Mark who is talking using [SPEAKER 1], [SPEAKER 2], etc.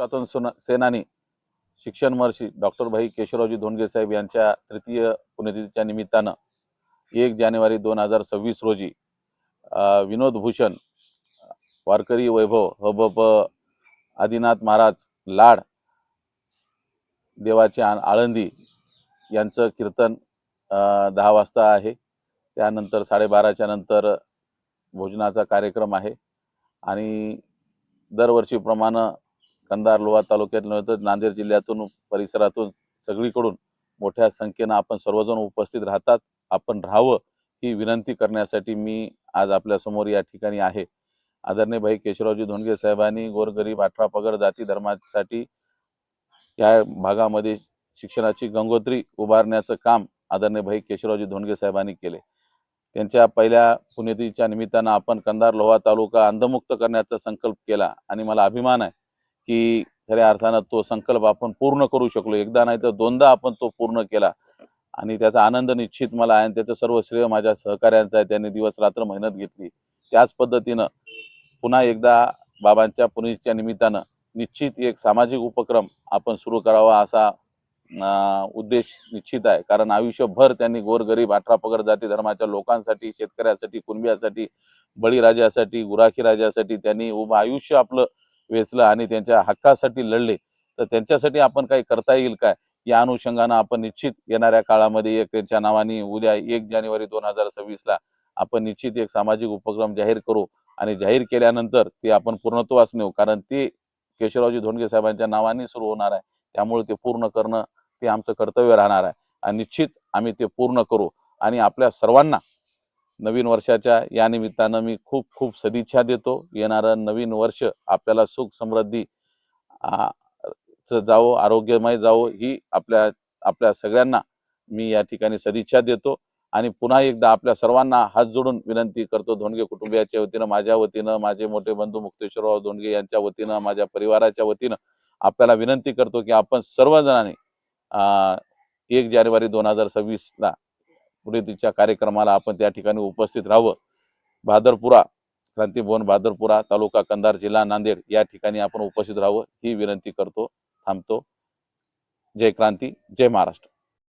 [SPEAKER 1] स्वातंत्र्य सेना- सेनानी शिक्षण महर्षी डॉक्टर भाई केशवरावजी धोंडगे साहेब यांच्या तृतीय पुण्यतिथीच्या निमित्तानं एक जानेवारी दोन हजार सव्वीस रोजी विनोद भूषण वारकरी वैभव हबप आदिनाथ महाराज लाड देवाचे आ- आळंदी यांचं कीर्तन दहा वाजता आहे. त्यानंतर साडेबाराच्या नंतर भोजनाचा कार्यक्रम आहे. आणि दरवर्षीप्रमाणे कंधार लोहा तालुक्यात नव्हे तर नांदेड जिल्ह्यातून परिसरातून सगळीकडून मोठ्या संख्येनं आपण सर्वजण उपस्थित राहतात. आपण राहावं ही विनंती करण्यासाठी मी आज आपल्यासमोर या ठिकाणी आहे. आदरणीय भाई केशवरावजी धोंडगे साहेबांनी गोरगरीब अठरा पगड जाती धर्मासाठी या भागामध्ये शिक्षणाची गंगोत्री उभारण्याचं काम आदरणीय भाई केशवरावजी धोंडगे साहेबांनी केले. त्यांच्या पहिल्या पुण्यतिथीच्या निमित्तानं आपण कंधार लोहा तालुका अंधमुक्त करण्याचा संकल्प केला आणि मला अभिमान आहे की खऱ्या अर्थानं तो संकल्प आपण पूर्ण करू शकलो. एकदा नाही तर दोनदा आपण तो पूर्ण केला. आणि त्याचा आनंद निश्चित मला आहे आणि त्याचं सर्व श्रेय माझ्या सहकार्यांचं आहे. त्यांनी दिवस रात्र मेहनत घेतली. त्याच पद्धतीनं पुन्हा एकदा बाबांच्या पुण्यतिथीच्या निमित्तानं निश्चित एक सामाजिक उपक्रम आपण सुरू करावा असा उद्देश निश्चित आहे. कारण आयुष्यभर त्यांनी गोरगरीब अठरा पगड जाती धर्माच्या लोकांसाठी शेतकऱ्यासाठी कुणब्यासाठी बळीराजासाठी गुराखी राजासाठी त्यांनी उभं आयुष्य आपलं वेचलं आणि त्यांच्या हक्कासाठी लढले तर त्यांच्यासाठी आपण काही करता येईल काय? या अनुषंगानं आपण निश्चित येणाऱ्या काळामध्ये एक त्यांच्या नावाने उद्या एक जानेवारी दोन हजार सव्वीसला आपण निश्चित एक सामाजिक उपक्रम जाहीर करू आणि जाहीर केल्यानंतर ते आपण पूर्णत्वास नेऊ कारण ते केशवरावजी धोंडगे साहेबांच्या नावाने सुरू होणार आहे. त्यामुळे ते पूर्ण करणं ते आमचं कर्तव्य राहणार आहे. आणि निश्चित आम्ही ते पूर्ण करू आणि आपल्या सर्वांना नवीन वर्षाच्या या निमित्तानं मी खूप खूप सदिच्छा देतो. येणारं नवीन वर्ष आपल्याला सुख समृद्धी च जावो आरोग्यमय जावो ही आपल्या आपल्या सगळ्यांना मी या ठिकाणी सदिच्छा देतो. आणि पुन्हा एकदा आपल्या सर्वांना हात जोडून विनंती करतो धोंडगे कुटुंबियाच्या वतीनं माझ्या वतीनं माझे मोठे बंधू मुक्तेश्वरराव धोंडगे यांच्या वतीनं माझ्या परिवाराच्या वतीनं आपल्याला विनंती करतो की आपण सर्वजणांनी एक जानेवारी दोन हजार सव्वीसला पुढे कार्यक्रमाला आपण त्या ठिकाणी उपस्थित राहावं. भादरपुरा क्रांतीभवन भादरपुरा तालुका कंधार जिल्हा नांदेड या ठिकाणी आपण उपस्थित राहावं. ही विनंती करतो थांबतो. जय क्रांती जय महाराष्ट्र.